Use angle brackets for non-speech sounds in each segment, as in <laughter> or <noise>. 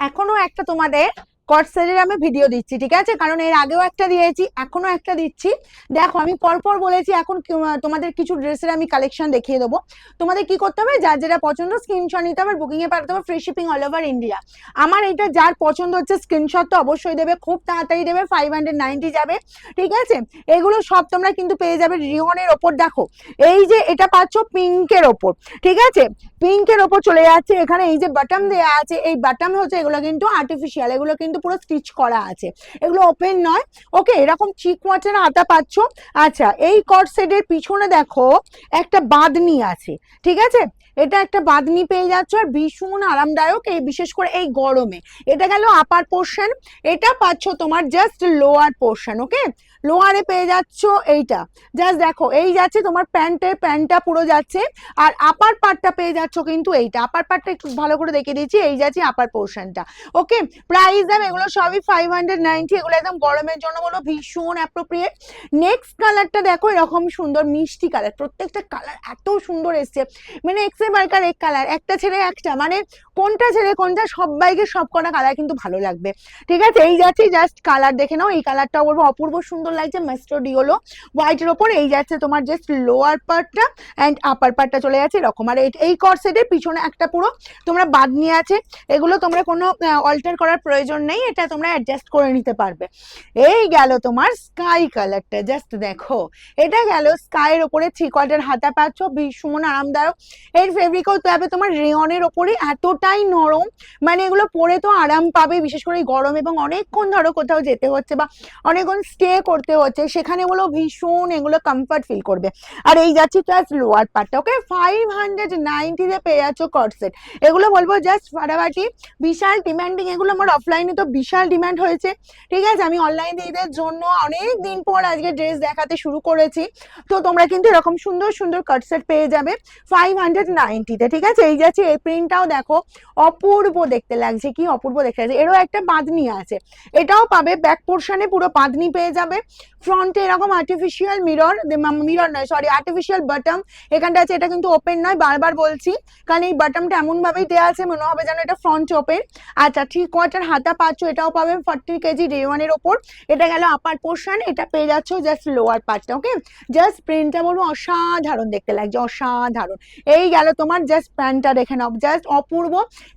এখনও একটা তোমাদের কটসেলের আমি ভিডিও দিচ্ছি, ঠিক আছে? কারণ এর আগেও একটা দিয়েছি এখনও একটা দিচ্ছি। দেখো, আমি পরপর বলেছি, এখন তোমাদের কিছু ড্রেসের আমি কালেকশন দেখিয়ে দেবো। তোমাদের কি করতে হবে? যার যেটা পছন্দ স্ক্রিনশট নিতে হবে বুকিং এ পাঠাতে হবে free shipping all over India আমার এটা যার পছন্দ হচ্ছে স্ক্রিনশট তো অবশ্যই দেবে, খুব তাড়াতাড়ি দেবে ফাইভ হান্ড্রেড নাইনটি যাবে, ঠিক আছে? এগুলো সব তোমরা কিন্তু পেয়ে যাবে রিওনের ওপর, দেখো। এই যে এটা পাচ্ছ পিঙ্কের ওপর, ঠিক আছে? পিঙ্কের ওপর চলে যাচ্ছে, এখানে এই যে বাটাম দেওয়া আছে, এই বাটাম হচ্ছে, এগুলো কিন্তু আর্টিফিশিয়াল এগুলো কিন্তু পুরো স্টিচ করা আছে। এগুলো ওপেন নয়। ওকে এরকম চিক ওয়াচের আতা পাচ্ছ। আচ্ছা এই কট সেটের পিছনে দেখো একটা বাঁধনি আছে। ঠিক আছে? এটা একটা বাঁধনি পেয়ে যাচ্ছ আর ভীষণ আরামদায়ক এই বিশেষ করে এই গরমে। এটা গেল আপার পোর্শন এটা পাচ্ছ তোমার জাস্ট লোয়ার পোর্শন ওকে লোয়ারে পেয়ে যাচ্ছ এইটা। জাস্ট দেখো, এই যাচ্ছে তোমার প্যান্টের প্যান্টটা পুরো যাচ্ছে আর আপার পার্টটা পেয়ে যাচ্ছ কিন্তু এইটা। আপার পার্টটা একটু ভালো করে দেখে দিচ্ছি, এই যাচ্ছে আপার পোর্শনটা ওকে প্রাইস দাম এগুলো সবই ফাইভ হান্ড্রেড নাইনটি এগুলো একদম গরমের জন্য বলো ভীষণ অ্যাপ্রোপ্রিয়েট নেক্সট কালারটা দেখো, এরকম সুন্দর মিষ্টি কালার প্রত্যেকটা কালার এত সুন্দর এসছে। মানে এক্সে বার্কার এক কালার একটা ছেড়ে একটা মানে কোনটা ছেড়ে কোনটা সবাইকে সব কটা কালার কিন্তু ভালো লাগবে। ঠিক আছে? এই যাচ্ছে জাস্ট কালার দেখে নাও, এই কালারটাও বলব, অপূর্ব সুন্দর লাগছে মেস্টো ডিওলো হোয়াইটের ওপর, এই যাচ্ছে তোমার জাস্ট লোয়ার পার্টটা অ্যান্ড আপার পার্টটা চলে যাচ্ছে, এরকম। আর এই- এই কর সেটের পিছনে একটা পুরো তোমরা বাদ নিয়ে আছে, এগুলো তোমরা কোনো অল্টার করার প্রয়োজন নেই, এটা তোমরা অ্যাডজাস্ট করে নিতে পারবে। এই গেল তোমার স্কাই কালারটা জাস্ট দেখো। এটা গেল স্কাইয়ের ওপরে থ্রি কোয়ার্টার হাতা পাচ্ছ ভীষণ আরামদায়ক। এর ফেব্রিকও যাবে তোমার রেয়নের ওপরে, এতটাই নরম। মানে এগুলো পরে তো আরাম পাবে, বিশেষ করে গরম এবং অনেকক্ষণ ধরো কোথাও যেতে হচ্ছে বা অনেকক্ষণ স্টে করতে হচ্ছে, সেখানে বলো ভীষণ এগুলো কমফর্ট ফিল করবে। আর এই যাচ্ছি জাস্ট লোয়ার পার্টটা ওকে ফাইভ হান্ড্রেড নাইনটিতে পেয়ে যাচ্ছ কটসেট এগুলো বলব জাস্ট ফাটাফাটি, বিশাল ডিমান্ডিং এগুলো আমার অফলাইনে তো বিশাল ডিমান্ড হয়েছে। ঠিক আছে, আমি অনলাইনে এদের জন্য অনেক দিন পর আজকে ড্রেস দেখাতে শুরু করেছি। তো তোমরা কিন্তু এরকম সুন্দর সুন্দর কাটসেট পেয়ে যাবে। ফাইভ হান্ড্রেড নাইনটিতে ঠিক আছে? এই যাচ্ছে এই প্রিন্টটাও দেখো, অপূর্ব দেখতে লাগছে, কি অপূর্ব দেখতে লাগছে। এরও একটা বাঁধনি আছে। এটাও পাবে ব্যাক পোর্শনে পুরো বাঁধনি পেয়ে যাবে। ফ্রন্টে এরকম আর্টিফিশিয়াল মিরর মিরর নয় সরি আর্টিফিশিয়াল বাটম এখানটা আছে, এটা কিন্তু ওপেন নয়, বারবার বলছি। কারণ এই বাটমটা এমন ভাবেই দেওয়া আছে, মনে হবে যেন এটা ফ্রন্ট ওপেন আচ্ছা থ্রি কোয়ার্টার হাতা পাচ্ছ, এটাও পাবে ফর্টি কেজি রেওয়ানের ওপর। এটা গেল আপার পোর্শন এটা পেয়ে যাচ্ছ জাস্ট লোয়ার পার্টটা ওকে জাস্ট প্রিন্টটা বলব, অসাধারণ দেখতে লাগছে, অসাধারণ। এই গেল তোমার জাস্ট প্যান্টটা দেখে নাও। জাস্ট অপূর্ব।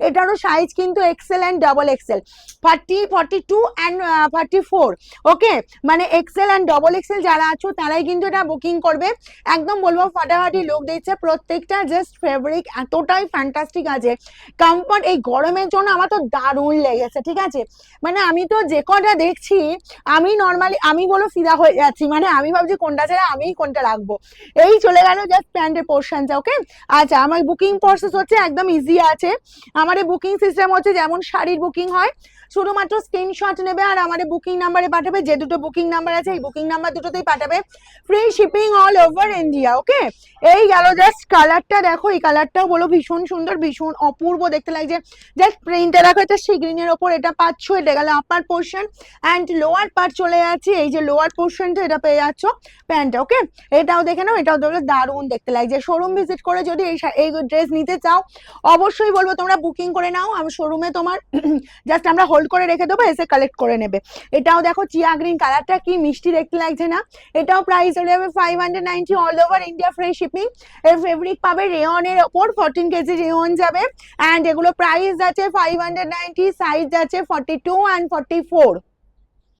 এটারও সাইজ কিন্তু XL and double XL thirty forty two and thirty four okay মানে এক্সেল অ্যান্ড ডবল এক্সেল যারা আছো, তারাই কিন্তু এটা বুকিং করবে। একদম বলব, ফাটাফাটি লোক দিচ্ছে। প্রত্যেকটা জাস্ট ফেব্রিক এতটাই ফ্যান্টাস্টিক আছে। কমফর্ট এই গরমের জন্য আমার তো দারুণ লেগেছে, ঠিক আছে? মানে আমি তো যে কটা দেখছি, আমি নর্মালি আমি বলো ফিদা হয়ে যাচ্ছি। মানে আমি ভাবছি কোনটা ছেড়ে আমি কোনটা রাখব। এই চলে গেল জাস্ট প্যান্টের পোর্শনটা ওকে আচ্ছা আমার বুকিং প্রসেস হচ্ছে একদম ইজি আছে। আমার বুকিং সিস্টেম হচ্ছে যেমন শাড়ির বুকিং হয় শুধুমাত্র স্ক্রিনশট নেবে আর আমাদের বুকিং নাম্বারে পাঠাবে, যে দুটো বুকিং নাম্বার আছে, এই বুকিং নাম্বার দুটোতেই পাঠাবে। Free shipping all over India okay এই গেল জাস্ট কালারটা দেখো, এই কালারটাও বলো ভীষণ সুন্দর, ভীষণ অপূর্ব দেখতে লাগছে। জাস্ট প্রিন্টটা দেখো, এটা সিগ্রিনের ওপর, এটা পাচ্ছ, এটা গেল upper portion and lower part চলে যাচ্ছে। এই যে লোয়ার পোর্শনটা এটা পেয়ে যাচ্ছ প্যান্টটা ওকে এটাও দেখে নাও, এটাও দেখলে দারুণ দেখতে লাগছে। শোরুম ভিজিট করে যদি এই এই ড্রেস নিতে চাও, অবশ্যই বলব তোমরা বুকিং করে নাও। আমি শোরুমে তোমার <clears throat> জাস্ট আমরা হোল্ড করে রেখে দেবো, এসে কালেক্ট করে নেবে। এটাও দেখো চিয়া গ্রিন কালারটা কি মিষ্টি দেখতে লাগছে না? এটাও প্রাইস হয়ে যাবে five hundred ninety all over India fresh shipping এর ফেব্রিক পাবে রেওনের ওপর ফোরটিন কেজি রেওন যাবে। অ্যান্ড এগুলো প্রাইস আছে ফাইভ হান্ড্রেড নাইনটি সাইজ আছে forty two and forty four